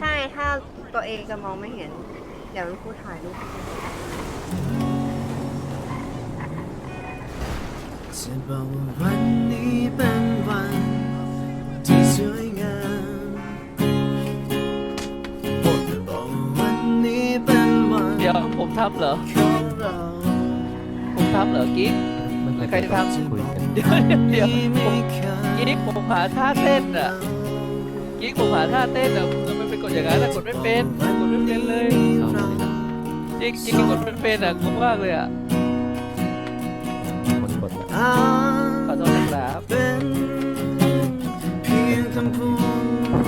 ใช่ถ้าตัวเองจะมองไม่เห็น เดี๋ยวครูถ่ายรูปจะบอกว่าวันนี้เป็นวันที่สวยงามจะบอกว่าวันนี้เป็นวันเดี๋ยวผมทำเหรอ ของเราผมทำเหรอกิ๊กมันเลยใครทำ คุยกันเดี๋ยวเดี๋ยวที่ผไม่มกิ๊กผมหาท่าเต้นอะ กิ๊กผมหาท่าเต้นอะ ดอย่างนั้นอะกดไม่เป็นกดไม่เป็นเลยเราจริงจริงกดไม่เป็นอะงงมากเลยอะคนกดแบบอาขอโทษนะครับเป็นเพียงคำพูด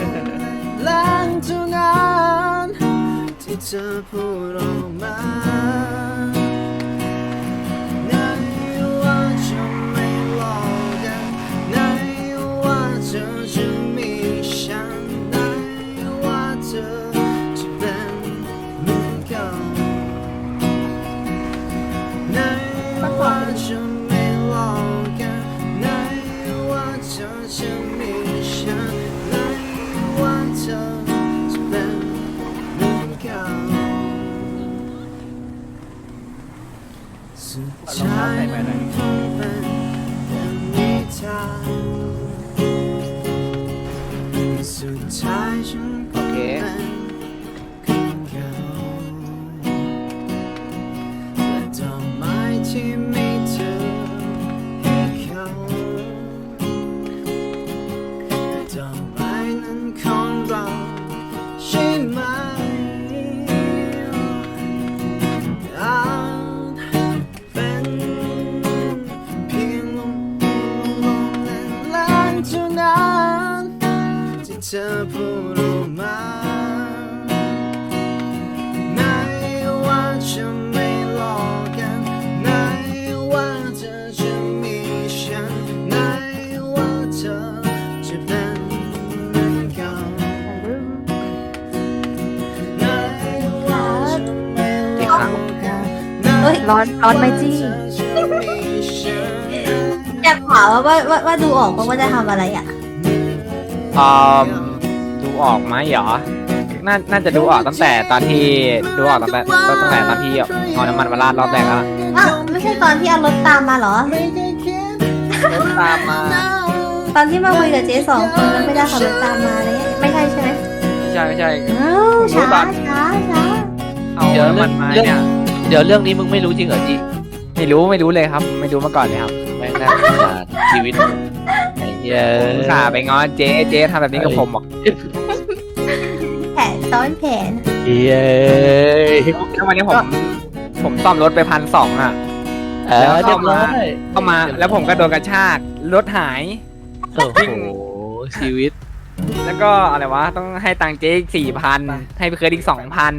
ล้างเท่านั้นที่เธอพูดออกมา เธอจะเป็นเหมือนเก่าสุดท้ายมันคงเป็นอย่างนิทานสุดท้ายฉันคงเป็นค ของเราใช่ไหมอาจเป็นเพียงลมลมและลางเท่านั้นที่เธอพูดออกมา ยร้อนร้อนไหมจี้อยากถามว่าว่าว่าว่าดูออกปะว่าจะทำอะไรอะ อืมดูออกไหมเหรอน่าน่าจะดูออกตั้งแต่ตอนที่ดูออกตั้งแต่ตั้งแต่ตอนที่เอาน้ำมันมาราดรอบแรกแล้วอ้าวไม่ใช่ตอนที่เอารถตามมาเหรอ ตามมาตอนที่มาคุยกับเจ๊สองคนแล้วไม่ได้ขับรถตามมาเลยไม่ใช่ใช่ไหมไม่ใช่ไม่ใช่ อ้าวรู้ช้าตอนช้าช้าเอาเดี๋ยวน้ำเรื่มัอนงมาเรื่องเนี่ย เดี๋ยวเรื่องนี้มึงไม่รู้จริงเหรอจีไม่รู้ไม่รู้เลยครับ ไม่รู้มาก่อนเลยครับแม่งน่าสงสารชีวิตไอ้เหี้ยผมสาไปง้อเจ๊เจ๊ทำแบบนี้กับผมบอกแผนซ้อนแผน เหี้ยแล้ววันนี้ผมผมซ่อมรถไปพันสองอะ เออเรียบร้อยเข้ามาแล้วผมก็โดนกระชากรถหาย โอ้โหชีวิต แล้วก็อะไรวะต้องให้ตังค์เจ๊อีกสี่พันให้ไปเคยอีกสองพัน